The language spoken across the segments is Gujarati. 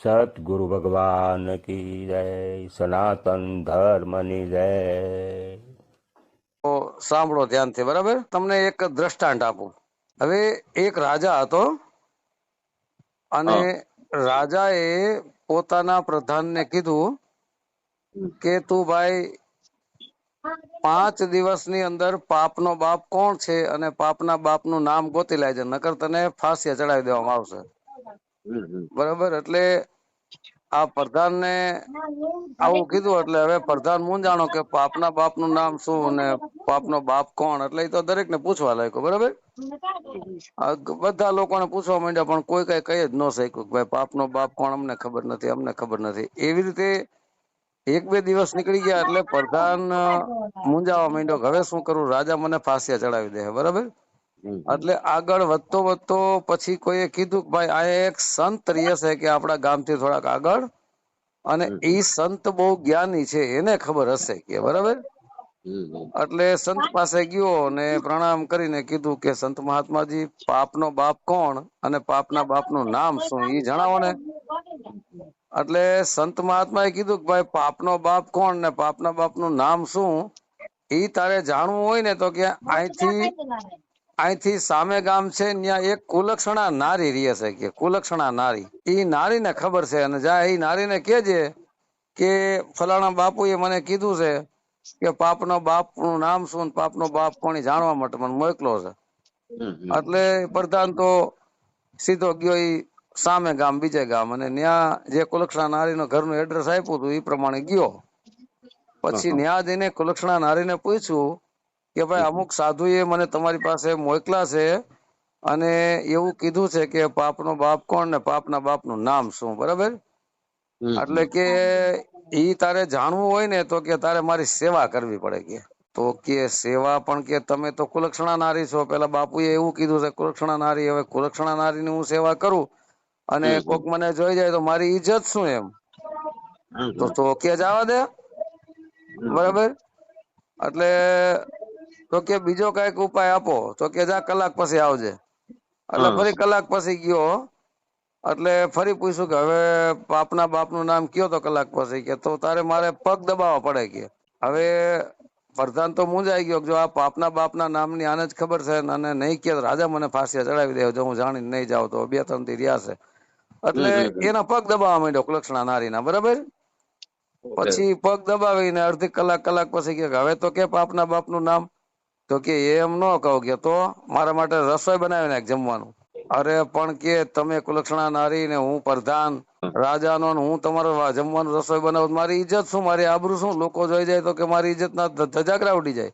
સતગુરુ ભગવાન કી જય સનાતન ધર્મની જય તો સાંભળો ધ્યાનથી બરાબર તમને એક દ્રષ્ટાંત આપું હવે એક રાજા હતો અને રાજાએ પોતાના પ્રધાનને કીધું કે તું ભાઈ પાંચ દિવસની અંદર પાપનો બાપ કોણ છે અને પાપના બાપનું નામ ગોતી લેજે નકર તને ફાંસી ચડાવી દેવામાં આવશે બરાબર, એટલે આ પ્રધાનને આવું કીધું, એટલે હવે પ્રધાન મૂંઝાણો કે પાપના બાપનું નામ શું અને પાપનો બાપ કોણ, એટલે એ તો દરેકને પૂછવા લાગ્યો, બરાબર? બધા લોકોને પૂછવા માંડ્યા, પણ કોઈ કઈ કહી જ ન શક્યું ભાઈ પાપનો બાપ કોણ, અમને ખબર નથી, અમને ખબર નથી. એવી રીતે એક બે દિવસ નીકળી ગયા, એટલે પ્રધાન મૂંઝાવા માંડ્યો હવે શું કરું? રાજા મને ફાંસિયા ચડાવી દે, બરાબર? એટલે આગળ વધતો વધતો પછી કોઈએ કીધું કે ભાઈ આ એક સંત રહે છે કે આપણા ગામથી થોડાક આગળ. અને એ સંત બહુ જ્ઞાની છે એને ખબર હશે કે બરાબર? એટલે સંત પાસે ગયો અને પ્રણામ કરીને કીધું કે સંત મહાત્માજી પાપનો બાપ કોણ અને પાપના બાપનું નામ શું? એ જણાવો ને. એટલે સંત મહાત્માએ કીધું કે ભાઈ પાપનો બાપ કોણ ને પાપના બાપનું નામ શું? એ તારે જાણવું હોય ને તો કે અહીંથી અહીંથી સામે ગામ છે ત્યાં એક કુલક્ષણા નારી રહે છે કે કુલક્ષણા નારી. એ નારીને ખબર છે અને જા એ નારીને કહેજે કે ફલાણા બાપુએ મને કીધું છે કે પાપનો બાપનું નામ શું પાપનો બાપ કોની જાણવા માટે મને મોકલો છે. એટલે પ્રધાન તો સીધો ગયો એ સામે ગામ બીજે ગામ અને ત્યાં જે કુલક્ષણા નારીનો ઘરનું એડ્રેસ આપ્યું હતું એ પ્રમાણે ગયો. પછી ન્યા જઈને કુલક્ષણા નારીને પૂછ્યું કે ભાઈ અમુક સાધુએ મને તમારી પાસે મોકલા છે અને એવું કીધું છે કે પાપનો બાપ કોણ ને પાપના બાપનું નામ શું બરાબર? એટલે કે ઈ તારે જાણવું હોય ને તો કે તારે મારી સેવા કરવી પડે કે. તો કે સેવા પણ કે તમે તો કુલક્ષણા નારી છો પેલા બાપુએ એવું કીધું છે કુલક્ષણા નારી હવે કુલક્ષણા નારીની હું સેવા કરું અને કોક મને જોઈ જાય તો મારી ઈજ્જત શું એમ? તો તો કે જવા દે. બરાબર? એટલે તો કે બીજો કંઈક ઉપાય આપો. તો કે જા કલાક પછી આવજે. એટલે ફરી કલાક પછી ગયો. એટલે ફરી પૂછ્યું કે હવે બાપના બાપનું નામ કયો તો કલાક પછી? કે તો તારે મારે પગ દબાવવા પડે કે. હવે પ્રધાન તો મૂંઝાઈ ગયો જો આ પાપના બાપના નામની આને જ ખબર છે અને નહીં કે રાજા મને ફાંસી ચડાવી દે જો હું જાણીને નહીં જાઉં તો બે ત્રણથી રહ્યા છે. એટલે. એના પગ દબાવવા માંડ્યો લક્ષણા નારીના. બરાબર? પછી પગ દબાવીને અડધી કલાક કલાક પછી કે હવે તો કે પાપના બાપનું નામ તો કે એમ ન કહું કે તો મારા માટે રસોઈ બનાવી નાખ જમવાનું. અરે પણ કે તમે કુલક્ષણા નારી ને હું પ્રધાન રાજાનો ને હું તમારો જમવાનું રસોઈ બનાવું મારી ઇજ્જત શું? મારી આબરૂ શું? લોકો જોઈ જાય તો કે મારી ઇજ્જત ના ધ- ધજાગરા ઉડી જાય.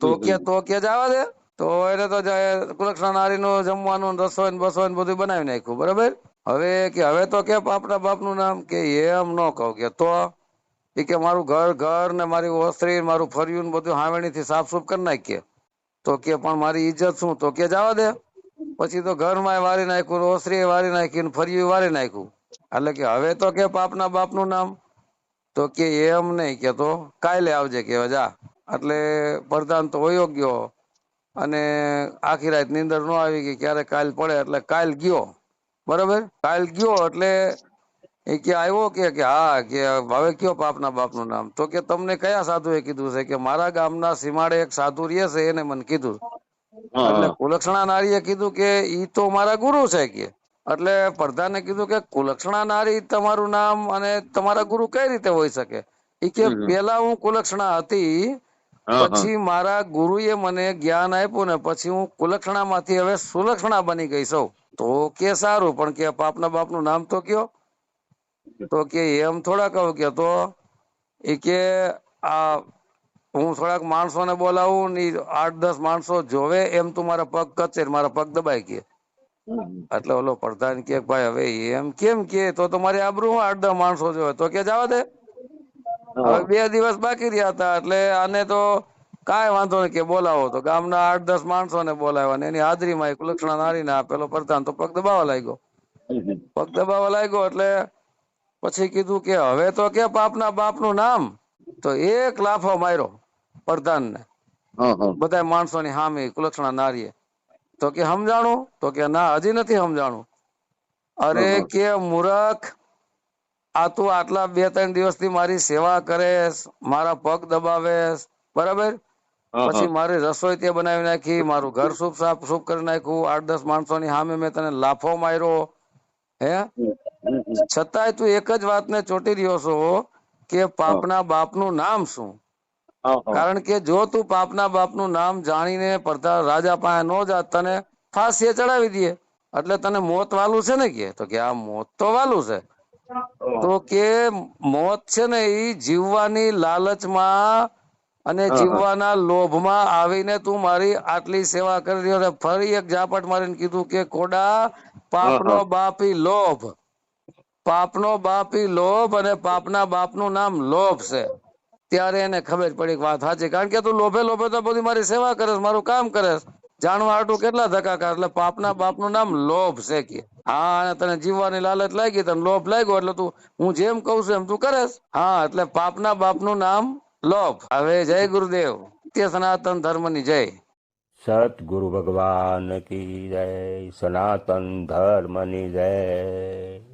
તો કે તો કે જવા દે. તો એને તો જાય કુલક્ષણા નારીનું જમવાનું રસોઈ ને બસોઈ ને બધું બનાવી નાખ્યું બરાબર? હવે કે હવે તો કે બાપના બાપનું નામ કે એમ ન કહું કે તો એ કે મારું ઘર ઘર ને મારી ઓસરી મારું ફર્યું ને બધું હાવેણી થી સાફ સુફ કરી નાખીએ. તો કે પણ મારી ઈજ્જત શું? તો કે જવા દે. પછી તો ઘરમાં વારી નાખ્યું ઓસરી વારી નાખી ફર્યું વારી નાખ્યું. એટલે કે હવે તો કે પાપના બાપનું નામ. તો કે એમ નહીં કે તો કાલે આવજે કે જા. એટલે પ્રધાન તો વયો ગયો. અને આખી રાત નીંદર ન આવી ગઈ ક્યારે કાલ પડે, એટલે કાલ ગયો. બરાબર? કાલ ગયો એટલે એ કે આવ્યો કે કે હા કે હવે કયો પાપના બાપનું નામ? તો કે તમને કયા સાધુએ કીધું છે? કે મારા ગામના સીમાડે એક સાધુ રહે છે એને મને કીધું. એટલે કુલક્ષણા નારીએ કીધું કે ઈ તો મારા ગુરુ છે કે. એટલે પ્રધાને કીધું કે કુલક્ષણા નારી તમારું નામ અને તમારા ગુરુ કઈ રીતે હોઈ શકે? ઈ કે પેલા હું કુલક્ષણા હતી પછી મારા ગુરુએ મને જ્ઞાન આપ્યું ને પછી હું કુલક્ષણા માંથી હવે સુલક્ષણા બની ગઈ સૌ તો કે સારું પણ કે પાપના બાપનું નામ તો કયો? તો કે એમ થોડા કહું કે તો એ કે આ હું થોડાક માણસોને બોલાવું ને આઠ દસ માણસો જોવે એમ તું મારા પગ કચે મારા પગ દબાઈ કે. એટલે ઓલો પ્રધાન કે ભાઈ હવે એમ કેમ કે તો તમારી આબરૂ હું આઠ દસ માણસો જોવે. તો કે જવા દે. હવે બે દિવસ બાકી રહ્યા હતા એટલે આને તો કાંઈ વાંધો નહીં કે બોલાવો. તો ગામના આઠ દસ માણસોને બોલાવ્યા ને એની હાજરીમાં એક કુલક્ષણા નારીના પેલો પ્રધાન તો પગ દબાવવા લાગ્યો. પગ દબાવવા લાગ્યો એટલે પછી કીધું કે હવે તો કે બાપના બાપનું નામ. તો એક લાફો માર્યો પ્રધાનને. બધા માણસોની સામે કુલક્ષણા નારીએ. તો કે સમજાણું તો કે ના હજી નથી સમજાણું અરે કે મૂરખ આ તું આટલા બે ત્રણ દિવસથી મારી સેવા કરે મારા પગ દબાવે બરાબર? પછી. મારી રસોઈ તે બનાવી નાખી મારું ઘર શુભ સાફ શુભ કરી નાખ્યું. આઠ દસ માણસોની સામે મેં તને લાફો માર્યો. હે? હમ, હમ, હમ. છતાંય તું એક જ વાતને ચોંટી રહ્યો છો કે પાપના બાપનું નામ શું. કારણ કે જો તું પાપના બાપનું નામ જાણીને પડતા રાજા પાસે નો જાત તને ફાંસી ચડાવી દે એટલે તને મોત વાલું છે ને કે? તો કે આ મોત તો વાલું છે. તો કે મોત છે ને એ જીવવાની લાલચમાં અને. જીવવાના લોભમાં આવીને તું મારી આટલી સેવા કરી રહ્યો ફરી એક ઝાપટ મારીને કીધું કે કોડા પાપનો. બાપી લોભ. પાપનો બાપી લોભ અને પાપના બાપનું નામ લોભ છે. ત્યારે એને ખબર પડી વાત સાચી. કારણ કે તું લોભે લોભે તો બધી મારી સેવા કરે મારું કામ કરે જાણવા હાટું કેટલા ધક્કા કરે એટલે પાપના બાપનું નામ લોભ છે કે. હા, અને તને જીવવાની લાલચ લાગી, તને લોભ લાગ્યો, એટલે તું, હું જેમ કહું છું એમ તું કરેશ હા, એટલે પાપના બાપનું નામ લોભ. હવે જય ગુરુદેવ. તે સનાતન ધર્મની જય. સતગુરુ ભગવાન કી જય, સનાતન ધર્મની જય.